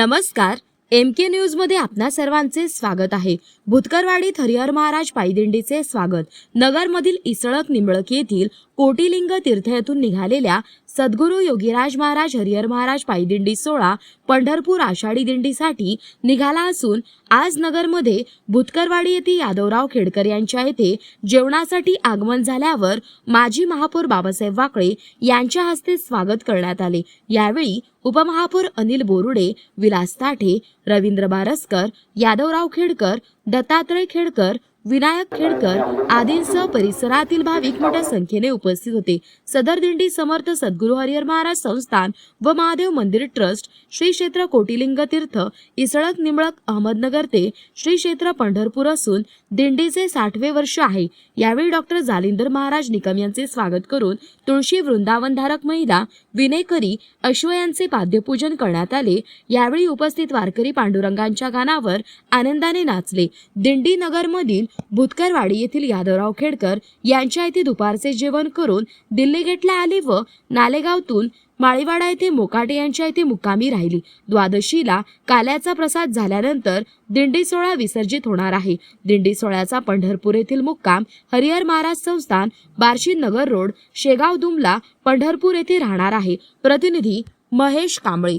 नमस्कार. एम के न्यूजमध्ये आपणा सर्वांचे स्वागत आहे. भुतकरवाडीत हरिहर महाराज पायदिंडीचे स्वागत. नगरमधील इसळक निंबळक येथील कोटिलिंग तीर्थ येथून निघालेल्या सद्गुरू योगीराज महाराज हरिहर महाराज पायदिंडी सोहळा पंढरपूर आषाढी दिंडीसाठी निघाला असून आज नगरमध्ये भुतकरवाडी येथे यादवराव खेडकर यांच्या येथे जेवणासाठी आगमन झाल्यावर माजी महापौर बाबासाहेब वाकळे यांच्या हस्ते स्वागत करण्यात आले. यावेळी उपमहापौर अनिल बोरुडे विलास ताठे रवींद्र बारसकर यादवराव खेडकर दत्तात्रय खेडकर विनायक खेडकर आदींसह परिसरातील भाविक मोठ्या संख्येने उपस्थित होते. सदर दिंडी समर्थ सद्गुरु हरिहर महाराज संस्थान व महादेव मंदिर ट्रस्ट श्री क्षेत्र कोटिलिंग तीर्थ इसळक निमळक अहमदनगर ते श्री क्षेत्र पंढरपूर असून दिंडीचे साठवे वर्ष आहे. यावेळी डॉक्टर जालिंदर महाराज निकम यांचे स्वागत करून तुळशी वृंदावनधारक महिला विनेकरी अश्व यांचे पाद्यपूजन करण्यात आले. यावेळी उपस्थित वारकरी पांडुरंगांच्या गानावर आनंदाने नाचले. दिंडी नगरमधील भुतकरवाडी येथील यादवराव खेडकर यांच्या येथे दुपारचे जेवण करून दिल्ली गेटला आले व नालेगावतून माळीवाडा येथे मोकाटे यांच्या येथे मुक्कामी राहिली. द्वादशीला काल्याचा प्रसाद झाल्यानंतर दिंडी सोहळा विसर्जित होणार आहे. दिंडी सोहळ्याचा पंढरपूर येथील मुक्काम हरिहर महाराज संस्थान बार्शी नगर रोड शेगाव दुमला पंढरपूर येथे राहणार आहे. प्रतिनिधी महेश कांबळे